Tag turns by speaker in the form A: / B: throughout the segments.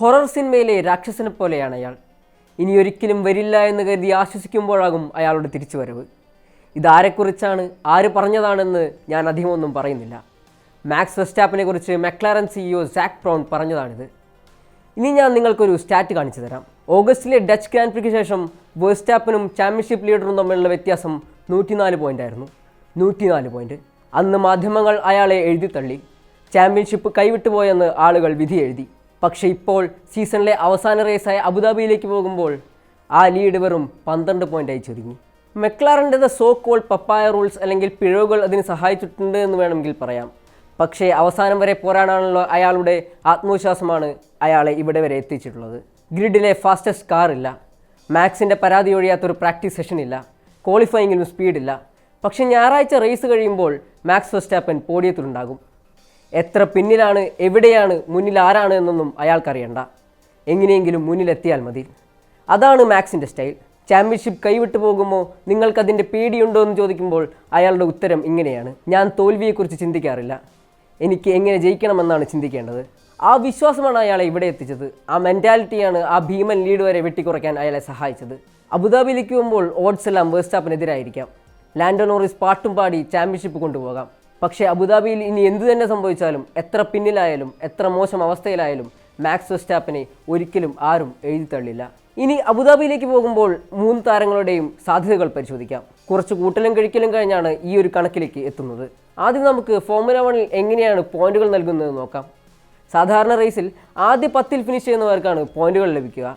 A: Horror സിനിമയിലെ രാക്ഷസനെ പോലെയാണ് അയാൾ. ഇനി ഒരിക്കലും വരില്ല എന്ന് കരുതി ആശ്വസിക്കുമ്പോഴാകും അയാളുടെ തിരിച്ചുവരവ്. ഇതാരെക്കുറിച്ചാണ് ആര് പറഞ്ഞതാണെന്ന് ഞാൻ അധികമൊന്നും പറയുന്നില്ല. മാക്സ് വെസ്റ്റാപ്പിനെ കുറിച്ച് മെക്ലാരൻ സിഇഒ സാക് പ്രോൺ പറഞ്ഞതാണിത്. ഇനി ഞാൻ നിങ്ങൾക്കൊരു സ്റ്റാറ്റ് കാണിച്ചു തരാം. ഓഗസ്റ്റിലെ ഡച്ച് ഗ്രാൻഡ് ശേഷം വേഴ്സ്റ്റാപ്പിനും ചാമ്പ്യൻഷിപ്പ് ലീഡറും തമ്മിലുള്ള വ്യത്യാസം നൂറ്റിനാല് പോയിന്റ് ആയിരുന്നു. നൂറ്റിനാല് പോയിന്റ് അന്ന് മാധ്യമങ്ങൾ അയാളെ എഴുതി തള്ളി ചാമ്പ്യൻഷിപ്പ് കൈവിട്ടുപോയെന്ന് ആളുകൾ വിധി എഴുതി പക്ഷേ ഇപ്പോൾ സീസണിലെ അവസാന റേസായ അബുദാബിയിലേക്ക് പോകുമ്പോൾ ആ ലീഡ് വെറും പന്ത്രണ്ട് പോയിന്റായി ചുരുങ്ങി മെക്ലാറിന്റെ സോ കോൾ പപ്പായ റൂൾസ് അല്ലെങ്കിൽ പിഴവുകൾ അതിന് സഹായിച്ചിട്ടുണ്ട് എന്ന് വേണമെങ്കിൽ പറയാം. പക്ഷേ അവസാനം വരെ പോരാടാനുള്ള അയാളുടെ ആത്മവിശ്വാസമാണ് അയാളെ ഇവിടെ വരെ എത്തിച്ചിട്ടുള്ളത്. ഗ്രിഡിലെ ഫാസ്റ്റസ്റ്റ് കാർ ഇല്ല. മാക്സിന്റെ പരാതി ഒഴിയാത്തൊരു പ്രാക്ടീസ് സെഷൻ ഇല്ല. ക്വാളിഫയിങ്ങിലും സ്പീഡില്ല. പക്ഷേ ഞായറാഴ്ച റേസ് കഴിയുമ്പോൾ മാക്സ് ഫസ്റ്റാപ്പൻ പോഡിയത്തിലുണ്ടാകും. എത്ര പിന്നിലാണ് എവിടെയാണ് മുന്നിൽ ആരാണ് എന്നൊന്നും അയാൾക്കറിയണ്ട. എങ്ങനെയെങ്കിലും മുന്നിലെത്തിയാൽ മതി. അതാണ് മാക്സിന്റെ സ്റ്റൈൽ. ചാമ്പ്യൻഷിപ്പ് കൈവിട്ടു പോകുമോ നിങ്ങൾക്കതിന്റെ പേടിയുണ്ടോ എന്ന് ചോദിക്കുമ്പോൾ അയാളുടെ ഉത്തരം ഇങ്ങനെയാണ്. ഞാൻ തോൽവിയെക്കുറിച്ച് ചിന്തിക്കാറില്ല. എനിക്ക് എങ്ങനെ ജയിക്കണമെന്നാണ് ചിന്തിക്കേണ്ടത്. ആ വിശ്വാസമാണ് അയാളെ ഇവിടെ എത്തിച്ചത്. ആ മെന്റാലിറ്റിയാണ് ആ ഭീമൻ ലീഡ് വരെ വെട്ടിക്കുറയ്ക്കാൻ അയാളെ സഹായിച്ചത്. അബുദാബിയിലേക്ക് പോകുമ്പോൾ ഓഡ്സ് എല്ലാം വേഴ്സ്റ്റാപ്പിനെതിരായിരിക്കാം. ലാൻഡോ നോറിസ് പാട്ടും പാടി ചാമ്പ്യൻഷിപ്പ് കൊണ്ടുപോകാം. പക്ഷേ അബുദാബിയിൽ ഇനി എന്തു തന്നെ സംഭവിച്ചാലും എത്ര പിന്നിലായാലും എത്ര മോശം അവസ്ഥയിലായാലും മാക്സ് വെസ്റ്റാപ്പിനെ ഒരിക്കലും ആരും എഴുതി തള്ളില്ല. ഇനി അബുദാബിയിലേക്ക് പോകുമ്പോൾ മൂന്ന് താരങ്ങളുടെയും സാധ്യതകൾ പരിശോധിക്കാം. കുറച്ച് കൂട്ടലും കഴിക്കലും കഴിഞ്ഞാണ് ഈ ഒരു കണക്കിലേക്ക് എത്തുന്നത്. ആദ്യം നമുക്ക് ഫോമുല വണിൽ എങ്ങനെയാണ് പോയിന്റുകൾ നൽകുന്നത് നോക്കാം. സാധാരണ റേസിൽ ആദ്യ പത്തിൽ ഫിനിഷ് ചെയ്യുന്നവർക്കാണ് പോയിന്റുകൾ ലഭിക്കുക.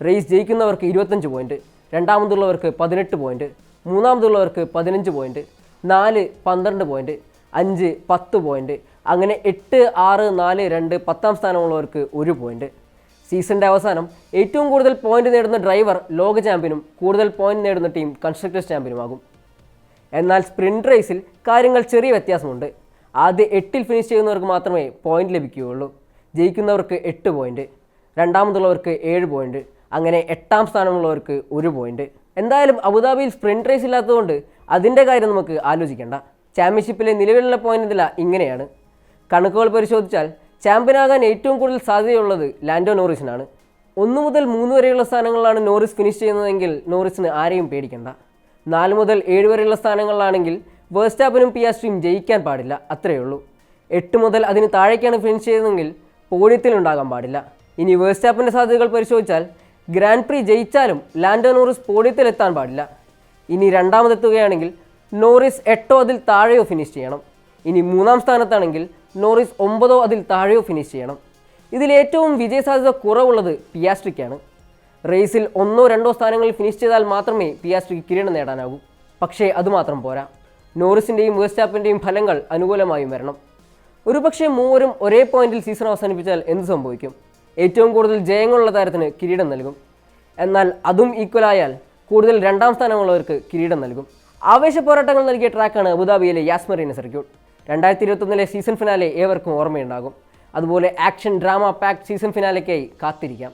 A: റേസ് ജയിക്കുന്നവർക്ക് ഇരുപത്തഞ്ച് പോയിന്റ് രണ്ടാമതുള്ളവർക്ക് പതിനെട്ട് പോയിന്റ് മൂന്നാമതുള്ളവർക്ക് പതിനഞ്ച് പോയിന്റ് നാല് പന്ത്രണ്ട് പോയിന്റ് അഞ്ച് പത്ത് പോയിന്റ് അങ്ങനെ എട്ട് ആറ് നാല് രണ്ട് പത്താം സ്ഥാനമുള്ളവർക്ക് ഒരു പോയിന്റ് സീസണിന്റെ അവസാനം ഏറ്റവും കൂടുതൽ പോയിന്റ് നേടുന്ന ഡ്രൈവർ ലോക ചാമ്പ്യനും കൂടുതൽ പോയിന്റ് നേടുന്ന ടീം കൺസ്ട്രക്ടേഴ്സ് ചാമ്പ്യനുമാകും എന്നാൽ സ്പ്രിന്റ് റേസിൽ കാര്യങ്ങൾ ചെറിയ വ്യത്യാസമുണ്ട്. ആദ്യ എട്ടിൽ ഫിനിഷ് ചെയ്യുന്നവർക്ക് മാത്രമേ പോയിന്റ് ലഭിക്കുകയുള്ളൂ. ജയിക്കുന്നവർക്ക് എട്ട് പോയിന്റ് രണ്ടാമതുള്ളവർക്ക് ഏഴ് പോയിന്റ് അങ്ങനെ എട്ടാം സ്ഥാനമുള്ളവർക്ക് ഒരു പോയിന്റ് എന്തായാലും അബുദാബിയിൽ സ്പ്രിന്റ് റേസ് ഇല്ലാത്തതുകൊണ്ട് അതിന്റെ കാര്യം നമുക്ക് ആലോചിക്കേണ്ട. ചാമ്പ്യൻഷിപ്പിലെ നിലവിലുള്ള പോയിന്റ് നില ഇങ്ങനെയാണ്. കണക്കുകൾ പരിശോധിച്ചാൽ ചാമ്പ്യനാകാൻ ഏറ്റവും കൂടുതൽ സാധ്യതയുള്ളത് ലാൻഡോ നോറിസിനാണ്. ഒന്ന് മുതൽ മൂന്ന് വരെയുള്ള സ്ഥാനങ്ങളിലാണ് നോറിസ് ഫിനിഷ് ചെയ്യുന്നതെങ്കിൽ നോറിസിന് ആരെയും പേടിക്കണ്ട. നാല് മുതൽ ഏഴ് വരെയുള്ള സ്ഥാനങ്ങളിലാണെങ്കിൽ വേഴ്സ്റ്റാപ്പിനും പിയാസ്ട്രിയും ജയിക്കാൻ പാടില്ല അത്രയേ ഉള്ളൂ. എട്ട് മുതൽ അതിന് താഴേക്കാണ് ഫിനിഷ് ചെയ്യുന്നതെങ്കിൽ പോഡിയത്തിലുണ്ടാകാൻ പാടില്ല. ഇനി വേഴ്സ്റ്റാപ്പിന്റെ സാധ്യതകൾ പരിശോധിച്ചാൽ ഗ്രാൻഡ് പ്രീ ജയിച്ചാലും ലാൻഡോ നോറിസ് പോഡിയത്തിലെത്താൻ പാടില്ല. ഇനി രണ്ടാമതെത്തുകയാണെങ്കിൽ നോറിസ് എട്ടോ അതിൽ താഴെയോ ഫിനിഷ് ചെയ്യണം. ഇനി മൂന്നാം സ്ഥാനത്താണെങ്കിൽ നോറിസ് ഒമ്പതോ അതിൽ താഴെയോ ഫിനിഷ് ചെയ്യണം. ഇതിൽ ഏറ്റവും വിജയസാധ്യത കുറവുള്ളത് പിയാസ്ട്രിക്കാണ് റേസിൽ ഒന്നോ രണ്ടോ സ്ഥാനങ്ങളിൽ ഫിനിഷ് ചെയ്താൽ മാത്രമേ പിയാസ്ട്രിക്ക് കിരീടം നേടാനാകൂ. പക്ഷേ അതുമാത്രം പോരാ. നോറിസിന്റെയും വേസ്റ്റാപ്പിന്റെയും ഫലങ്ങൾ അനുകൂലമായും വരണം. ഒരുപക്ഷെ മൂവരും ഒരേ പോയിന്റിൽ സീസൺ അവസാനിപ്പിച്ചാൽ എന്ത് സംഭവിക്കും? ഏറ്റവും കൂടുതൽ ജയങ്ങളുള്ള താരത്തിന് കിരീടം നൽകും. എന്നാൽ അതും ഈക്വലായാൽ കൂടുതൽ രണ്ടാം സ്ഥാനമുള്ളവർക്ക് കിരീടം നൽകും. ആവേശ പോരാട്ടങ്ങൾ നൽകിയ ട്രാക്കാണ് അബുദാബിയിലെ യാസ്മറീന സർക്യൂട്ട്. രണ്ടായിരത്തി ഇരുപത്തൊന്നിലെ സീസൺ ഫിനാലെ ഏവർക്കും ഓർമ്മയുണ്ടാകും. അതുപോലെ ആക്ഷൻ ഡ്രാമ പാക്ക് സീസൺ ഫിനാലയ്ക്കായി കാത്തിരിക്കാം.